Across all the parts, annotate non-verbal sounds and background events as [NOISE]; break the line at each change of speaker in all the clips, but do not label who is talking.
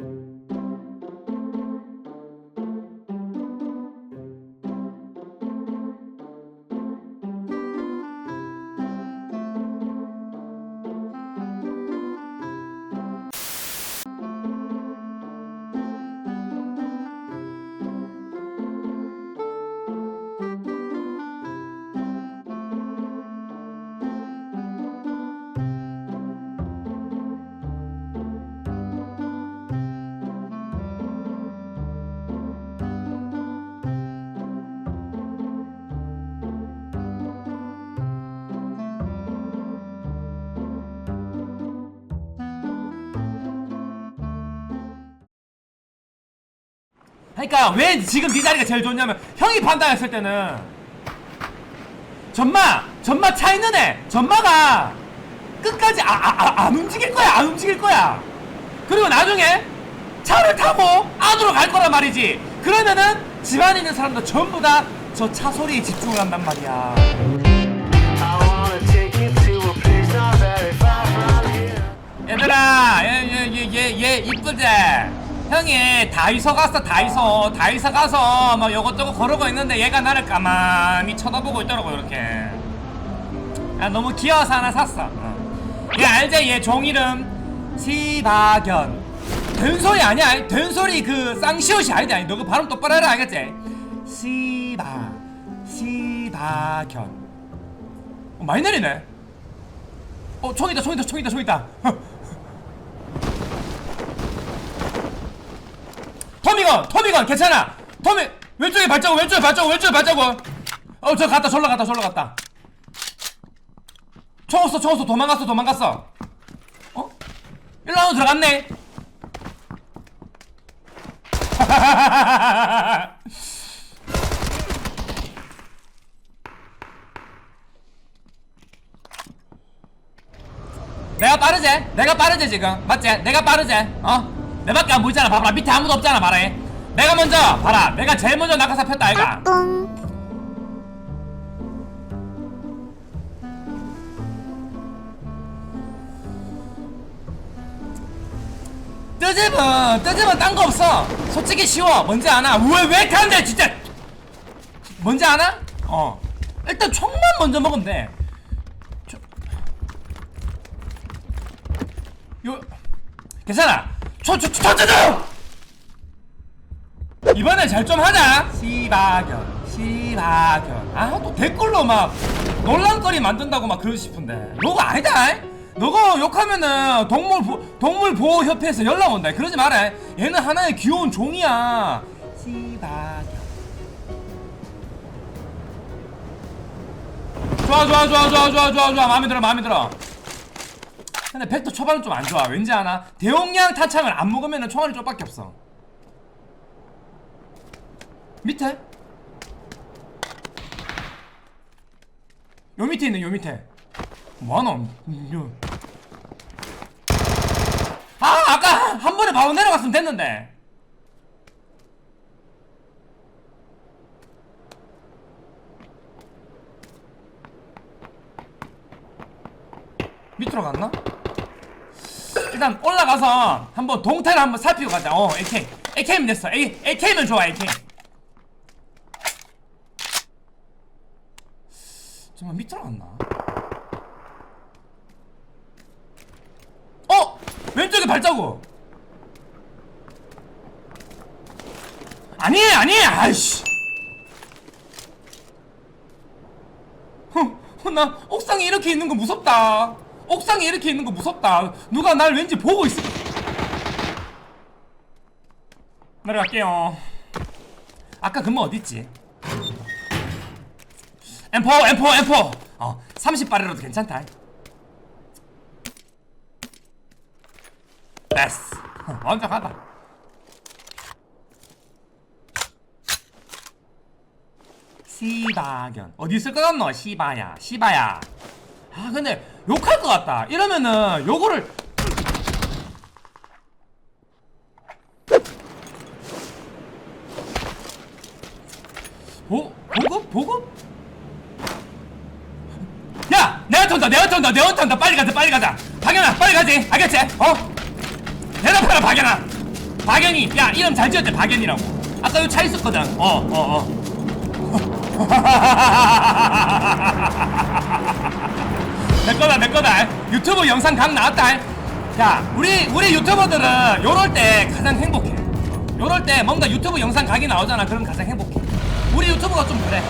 Thank you 그러니까 왜 지금 네 자리가 제일 좋냐면 형이 판단했을 때는. 전마 전마 차 있는 애 전마가 끝까지 아, 아, 아, 안 움직일 거야 안 움직일 거야. 그리고 나중에 차를 타고 안으로 갈 거란 말이지. 그러면은 집안에 있는 사람들 전부 다 저 차 소리에 집중을 한단 말이야.
I wanna take you to a place not very far from here.
얘들아 얘 얘 얘 얘 이쁘지 형이 다이소 갔어 다이소 다이소 가서 막 요것저것 거르고 있는데 얘가 나를 가만히 쳐다보고 있더라고 이렇게. 아 너무 귀여워서 하나 샀어. 어. 얘 알지? 얘 종이름 시바견. 된소리 아니야? 된소리 그 쌍시옷이 아니다. 너그 발음 똑바로 해라 알겠지? 시바 시바견. 어, 많이 내리네. 어 총이다 총이다 총이다 총이다 [LAUGHS] 토미건 토미건 괜찮아 토미 왼쪽에 발자국 왼쪽에 발자국 왼쪽에 발자국 어저 갔다 절로 갔다 절로 갔다 총 없어 총 없어 도망갔어 도망갔어 어? 일로 안으로 들어갔네 [LAUGHS] 내가 빠르지? 내가 빠르지 지금 맞지? 내가 빠르지? 어? 내 밖에 안 보이잖아. 봐봐라. 밑에 아무도 없잖아. 봐라 내가 먼저 봐라. 내가 제일 먼저 낙하산 폈다 아이가 뜨집은 뜨집은 딴 거 없어. 솔직히 쉬워. 뭔지 아나? 왜왜 가는데 진짜. 뭔지 아나? 어. 일단 총만 먼저 먹으면 돼. 요. 괜찮아 초초초초초 이번에 잘 좀 하자. 시바견 시바견. 아 또 댓글로 막 논란거리 만든다고 막 그러고 싶은데. 너가 아니다 너가 욕하면은 동물 보, 동물 보호 협회에서 연락 온다 그러지 마라 얘는 하나의 귀여운 종이야. 시바견. 좋아 좋아 좋아 좋아 좋아 좋아 좋아. 마음에 들어 마음에 들어 근데 벡터 초반은 좀 안 좋아. 왠지 아나? 대용량 탄창을 안 먹으면 총알이 쪽밖에 없어. 밑에? 요 밑에 있네, 요 밑에. 뭐하노? 요. 아, 아까 한 번에 바로 내려갔으면 됐는데. 밑으로 갔나? 일단 올라가서 한번 동태를 한번 살피고 가자. 어, AK. AK면 됐어. A, AK면 좋아, AK. 정말 밑으로 갔나? 어! 왼쪽에 발자국! 아니에요, 아니에요! 아이씨! 어, 나 옥상에 이렇게 있는 거 무섭다. 옥상에 이렇게 있는 거 무섭다. 누가 날 왠지 보고 있어. 내려갈게요. 아까 근무 어딨지? M4, M4, M4. 어, 30발이라도 괜찮다. 됐어. [LAUGHS] 완벽하다. 시바견 어디 있을 것 같노? 시바야, 시바야. 아 근데 욕할 것 같다. 이러면은 요거를 보 보급? 보급? 야! 내가 턴다! 내가 턴다! 내가 턴다! 빨리 가자! 빨리 가자! 박연아! 빨리 가지! 알겠지? 어? 대답해라 박연아! 박연이! 야! 이름 잘 지었지 박연이라고. 아까 여기 차 있었거든. 어 어어 [LAUGHS] 내 거다 내 거다. 유튜브 영상 각 나왔다. 자 우리 우리 유튜버들은 요럴 때 가장 행복해. 요럴 때 뭔가 유튜브 영상 각이 나오잖아. 그럼 가장 행복해. 우리 유튜버가 좀 그래.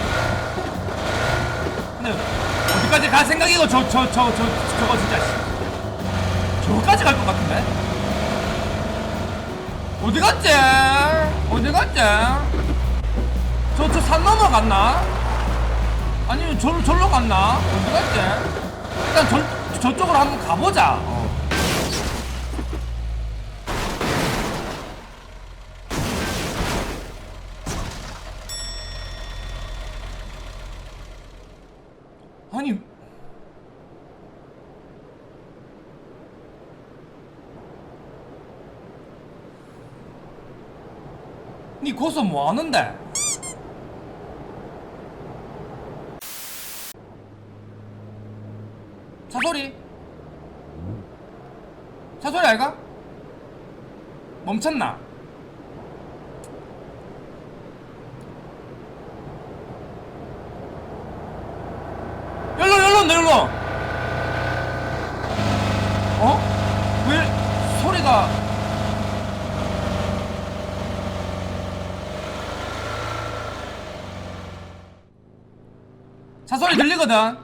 근데 어디까지 갈 생각이고 저 저 저 저 저거 진짜 씨. 저까지 갈 것 같은데? 어디 갔지? 어디 갔지? 저 저 산 넘어갔나? 아니면 저, 절로 갔나? 어디 갔지 일단 저, 저쪽으로 한번 가보자 어. 아니 니 거기서 뭐 하는데? 차소리? 차소리 아이가? 멈췄나? 열로 열로 내 열로 어? 왜 소리가 차 소리 들리거든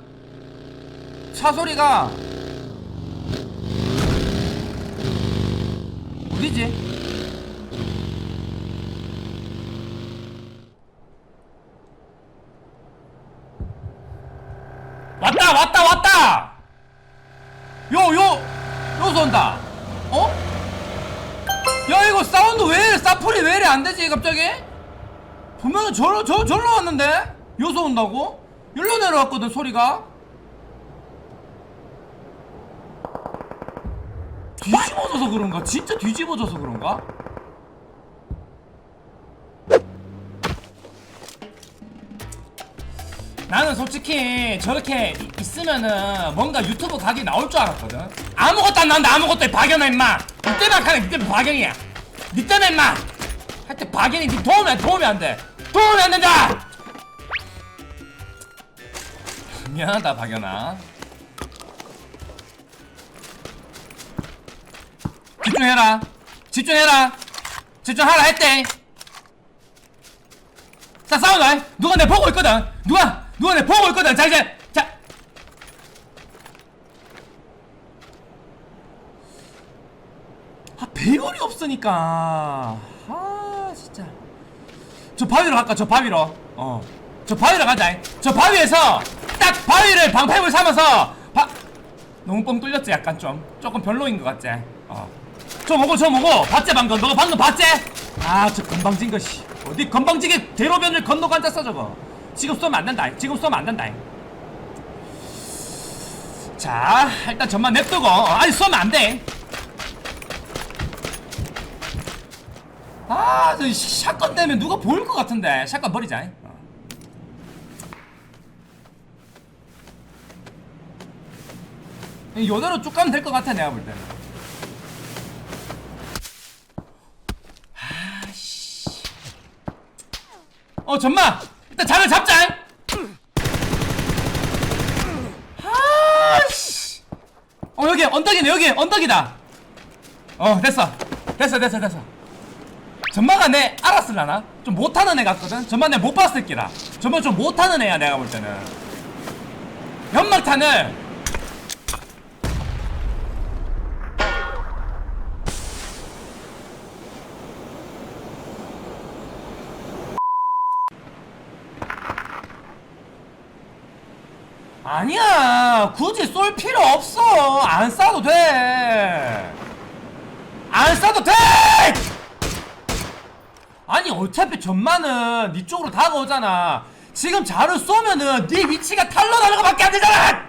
차 소리가 어디지? 왔다 왔다 왔다 요요 요서 온다 어? 야 이거 사운드 왜 사풀이 왜 이래 안 되지 갑자기? 분명히 절로 저 절로 왔는데 요서 온다고? 일로 내려왔거든 소리가 뒤집 어져서 그런가? 진짜 뒤집어져서 그런가? 나는 솔직히 저렇게 이- 있으면은 뭔가 유튜브 각이 나올 줄 알았거든. 아무것도 안 나온다. 아무것도 박연아 임마. 니 때문에 하네. 니 때문에 박연이야. 니 때문에 임마. 하여튼 박연이 니 도움이 안 도움이 안돼. 도움이 안 된다! 미안하다 박연아 집중해라. 집중해라. 집중하라 했대. 자 싸우자. 누가 내 보고 있거든. 누가 누가 내 보고 있거든. 자 이제 자. 아, 배열이 없으니까. 아 진짜. 저 바위로 갈까? 저 바위로. 어저 바위로 가자. 저 바위에서 딱 바위를 방패물 삼아서 바 너무 뻥 뚫렸지? 약간 좀. 조금 별로인 것 같지? 어 저 뭐고 저 뭐고 봤지 방금 너가 방금 봤지 아저 건방진 것이 어디 건방지게 대로변을 건너고 앉았어 저거 지금 쏘면 안 된다 지금 쏘면 안 된다 자 일단 전만 냅두고 어, 아니 쏘면 안돼 아, 저 시- 샷건 되면 누가 보일 것 같은데. 샷건 버리자. 어. 요대로 쭉 가면 될 것 같아, 내가 볼 때는. 어, 전마! 일단 자를 잡자! 아씨. 어, 여기, 언덕이네, 여기, 언덕이다. 어, 됐어. 됐어, 됐어, 됐어. 전마가 내 알았을라나? 좀 못하는 애 같거든? 전마 내못 봤을 끼라 전마 좀 못하는 애야 내가 볼 때는 연막탄을 아니야. 굳이 쏠 필요 없어. 안 쏴도 돼안 쏴도 돼! 아니 어차피 전마는 네 쪽으로 다가오잖아. 지금 자를 쏘면은 네 위치가 탄로나는 거밖에 안 되잖아!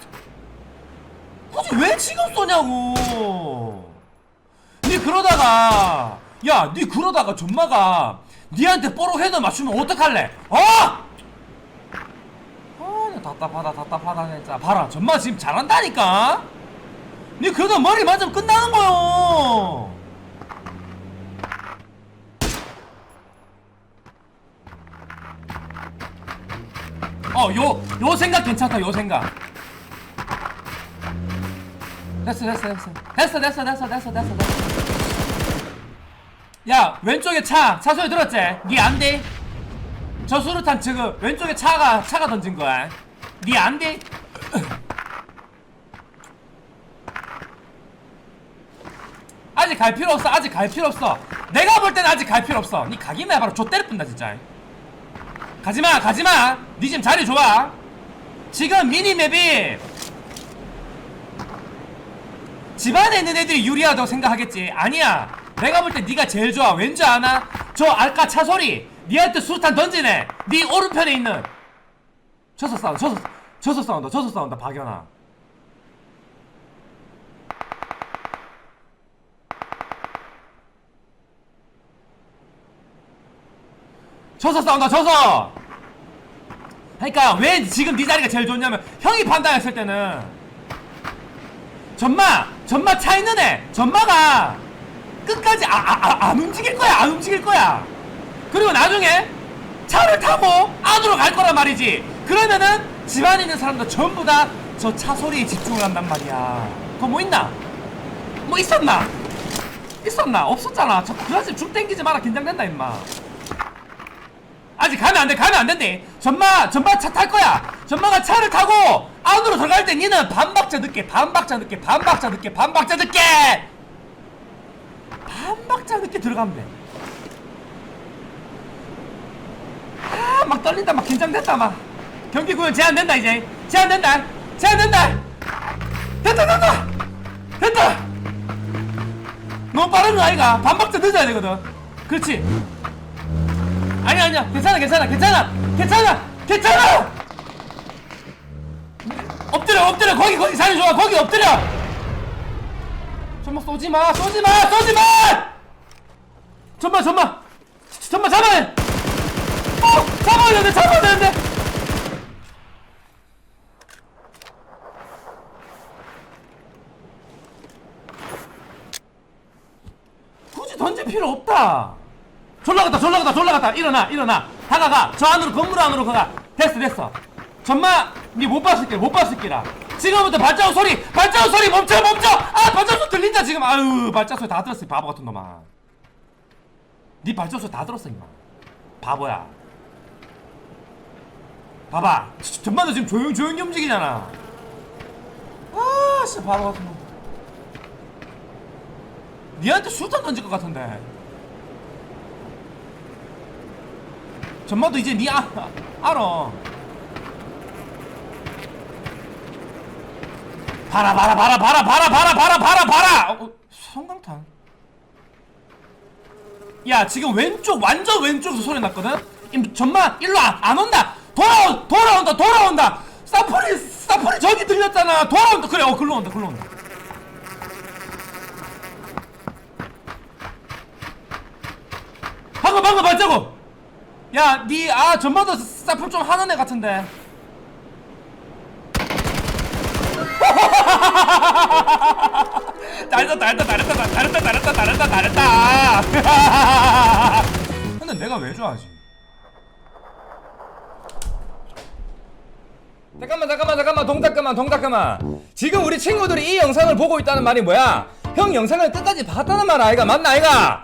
굳이 왜 지금 쏘냐고. 네 그러다가 야네 그러다가 전마가 니한테 뽀로 헤드 맞추면 어떡할래? 어? 어, 답답하다 답답하다 진짜. 봐라 정말 지금 잘한다니까. 니 그거 머리 맞으면 끝나는 거요. 어요요 요 생각 괜찮다 요 생각. 됐어 됐어 됐어. 됐어 됐어 됐어 됐어 됐어 됐어. 야 왼쪽에 차 차소리 들었지? 니안돼저 수류탄 지금 왼쪽에 차가 차가 던진 거야. 니 안돼? 아직 갈 필요 없어 아직 갈 필요 없어. 내가 볼 때는 아직 갈 필요 없어. 니 가기만 해봐라 좆 때릴 뿐다 진짜. 가지마 가지마. 니 지금 자리 좋아 지금 미니맵이 집안에 있는 애들이 유리하다고 생각하겠지. 아니야. 내가 볼때 네가 제일 좋아. 왠지 아나? 저 아까 차 소리. 니한테 수탄 던지네. 네 오른편에 있는 저서 싸운다 저서 저서 싸운다 저서 싸운다 박연아. 저서 싸운다 저서! 그러니까 왜 지금 네 자리가 제일 좋냐면 형이 판단했을 때는 전마 전마 차 있는 애 전마가 끝까지 아, 아, 아, 안 움직일 거야 안 움직일 거야. 그리고 나중에 차를 타고 안으로 갈 거란 말이지 그러면은 집안에 있는 사람들 전부 다 저 차 소리에 집중을 한단 말이야 그거 뭐 있나? 뭐 있었나? 있었나? 없었잖아 저 그라지 줌 땡기지 마라 긴장된다 임마 아직 가면 안 돼, 가면 안 된대. 전마, 전마 차 탈 거야. 전마가 차를 타고 안으로 들어갈 때 니는 반박자 늦게, 반박자 늦게, 반박자 늦게, 반박자 늦게! 반박자 늦게 들어가면 돼. 아, 막 떨린다, 막 긴장된다, 막. 경기 구현 제한된다, 이제. 제한된다! 제한된다! 됐다, 됐다! 됐다! 너무 빠른 거 아이가? 반박자 늦어야 되거든. 그렇지. 아니야 아니야 괜찮아 괜찮아 괜찮아 괜찮아 괜찮아 엎드려 엎드려 거기 거기 자리 좋아 거기 엎드려 전마 쏘지마 쏘지마 쏘지마 전마 전마 전마 잡아야 돼 어! 잡아야 되는데 잡아야 되는데 굳이 던질 필요 없다. 졸라 갔다 졸라 갔다 졸라 갔다. 일어나 일어나. 다가가. 저 안으로 건물 안으로 가가. 됐어 됐어. 전마 니못 봤을 게 못 봤을 게라. 지금부터 발자국 소리 발자국 소리 멈춰 멈춰! 아 발자국 소리 들린다 지금. 아유 발자국 소리 다 들었어 이 바보 같은 놈아. 니 발자국 소리 다 들었어 임마. 바보야. 봐봐. 저- 전마도 지금 조용 조용히 움직이잖아. 아 진짜 바보 같은 놈 니한테 수탄 던질 것 같은데 전마도 이제 니 아, 알아. 봐라 봐라 봐라 봐라 봐라 봐라 봐라 봐라 봐라. 어, 성강탄. 야 지금 왼쪽 완전 왼쪽에서 소리 났거든. 이 전마 일로 안, 안 온다. 돌아 돌아온다 돌아온다. 사포리 사포리 저기 들렸잖아. 돌아온다 그래 어 글로 온다 글로 온다. 방금 방금 발자국. 야, 니, 아, 전마도 사풀 좀 하는 애 같은데. [LAUGHS] 잘했다, 잘했다, 잘했다, 잘했다, 잘했다, 잘했다, 잘했다. [LAUGHS] 근데 내가 왜 좋아하지? 잠깐만, 잠깐만, 잠깐만, 동작 그만, 동작 그만. 지금 우리 친구들이 이 영상을 보고 있다는 말이 뭐야? 형 영상을 끝까지 봤다는 말 아이가 맞나 아이가?